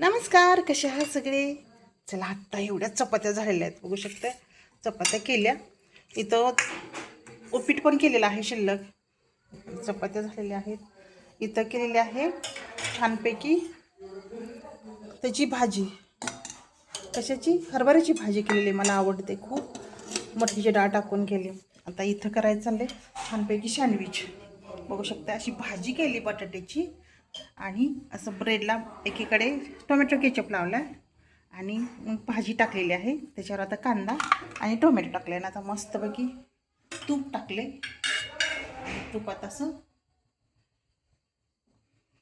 नमस्कार कसे आहात सगळे? चला आत्ता एवढ्या चपात्या झालेल्या आहेत. बघू शकता? चपात्या केल्या. इथं उपीट पण केलेलं आहे शिल्लक. चपात्या झालेल्या आहेत. इथं केलेली आहे छानपैकी त्याची भाजी. कशाची? हरभऱ्याची भाजी केलेली मला आवडते खूप. मटकीची डाळ टाकून केली. आता इथं करायचं चालले छानपैकी सँडविच. बघू शकता अशी भाजी केली बटाट्याची. आणि असं ब्रेडला एकीकडे टोमॅटो केचप लावला आणि मग भाजी टाकलेली आहे. त्याच्यावर आता कांदा आणि टोमॅटो टाकले आणि आता मस्तपैकी तूप टाकले आणि तुपात असं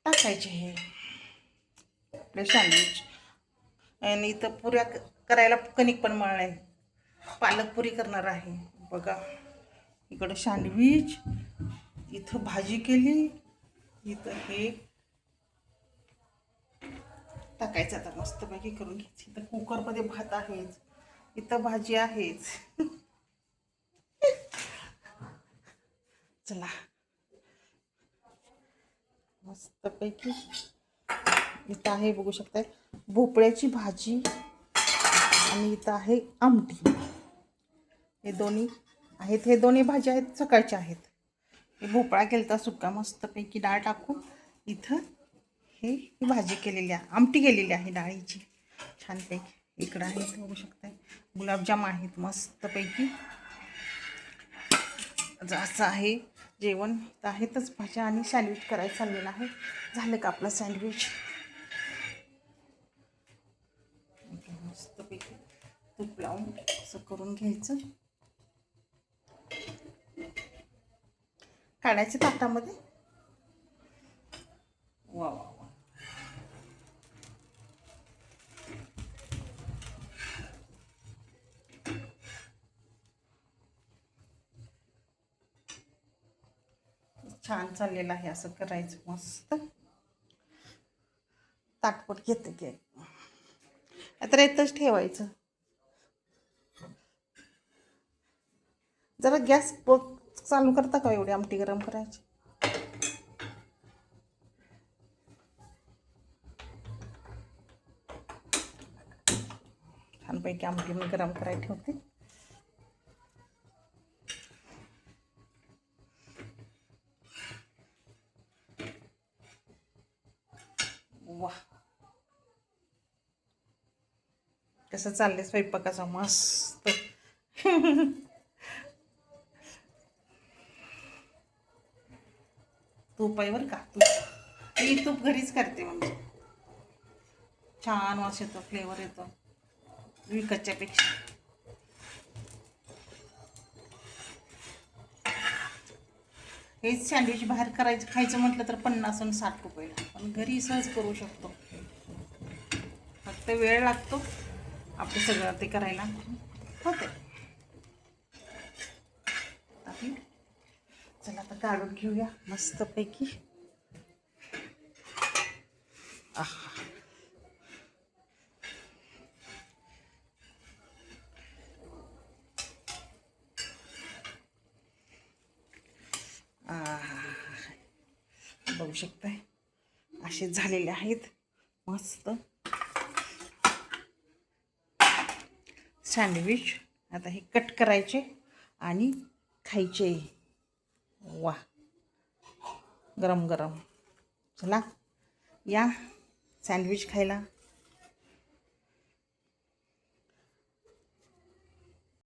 टाकायचे हे. आपले सँडविच आणि इथं पुऱ्या करायला कणिक पण मळलं आहे पालक पुरी करणार आहे. बघा. इकडं सँडविच इथं भाजी केली. इथं हे. टाकायचं आता मस्तपैकी करून घ्यायची. इथं कुकरमध्ये भात आहेच इथं भाजी आहेच. चला. मस्तपैकी इथं आहे बघू शकताय भोपळ्याची भाजी आणि इथं आहे आमटी. हे दोन्ही आहेत हे दोन्ही भाज्या आहेत सकाळच्या आहेत. हे भोपळा केलता सुका मस्तपैकी डाळ टाकून इथं हे ही भाजी केलेली आहे आमटी केलेली आहे डाळीची. छानपैकी. इकडं आहेत बघू शकता गुलाबजाम आहेत मस्तपैकी. असं आहे जेवण. तर आहेतच भाज्या आणि सँडविच करायचं चाललेलं आहे. झालं का आपलं सँडविच मस्तपैकी तूप लावून असं करून घ्यायचं. काढायचं ताटामध्ये? वा वा वा छान चाललेलं आहे असं करायचं मस्त. ताटपट घेते की. आता येतच ठेवायचं. जरा गॅस चालू करता का हो एवढी आमटी गरम करायची? छानपैकी आमटी मी गरम करायला ठेवते. वा कसं चाललंय स्वयंपाकाचं? मस्त. तूप आहे बरं का? तूप. मी तूप घरीच करते म्हणजे. छान वास येतो फ्लेवर येतो. विकतच्यापेक्षा. हेच सँडविच बाहेर करायचं खायचं म्हटलं तर पन्नास आणि साठ रुपये. पण घरी सहज करू शकतो. फक्त वेळ लागतो आपलं सगळं ते करायला. होते आपली चला आता काढून घेऊया मस्तपैकी. आहा आहा. पाहू शकताय. असे झालेले आहेत. मस्त. सँडविच आता हे कट करायचे आणि खायचे. वा. गरम गरम चला. या सँडविच खायला.